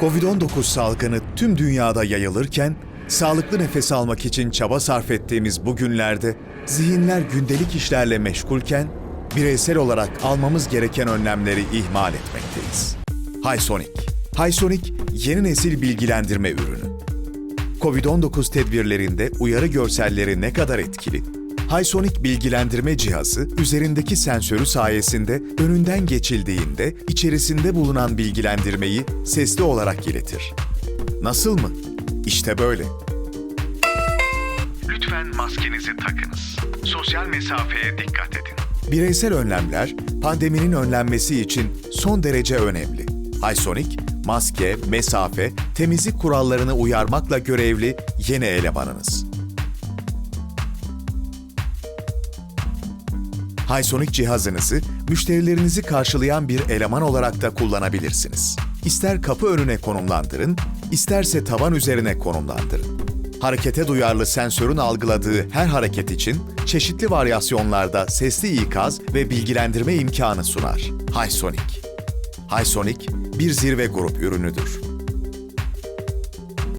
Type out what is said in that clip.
Covid-19 salgını tüm dünyada yayılırken, sağlıklı nefes almak için çaba sarf ettiğimiz bu günlerde, zihinler gündelik işlerle meşgulken, bireysel olarak almamız gereken önlemleri ihmal etmekteyiz. Hysonic Hysonic, yeni nesil bilgilendirme ürünü. Covid-19 tedbirlerinde uyarı görselleri ne kadar etkili? Hysonic bilgilendirme cihazı üzerindeki sensörü sayesinde önünden geçildiğinde içerisinde bulunan bilgilendirmeyi sesli olarak iletir. Nasıl mı? İşte böyle. Lütfen maskenizi takınız. Sosyal mesafeye dikkat edin. Bireysel önlemler pandeminin önlenmesi için son derece önemli. Hysonic, maske, mesafe, temizlik kurallarını uyarmakla görevli yeni elemanınız. Hysonic cihazınızı müşterilerinizi karşılayan bir eleman olarak da kullanabilirsiniz. İster kapı önüne konumlandırın, isterse tavan üzerine konumlandırın. Harekete duyarlı sensörün algıladığı her hareket için çeşitli varyasyonlarda sesli ikaz ve bilgilendirme imkanı sunar. Hysonic. Hysonic bir zirve grup ürünüdür.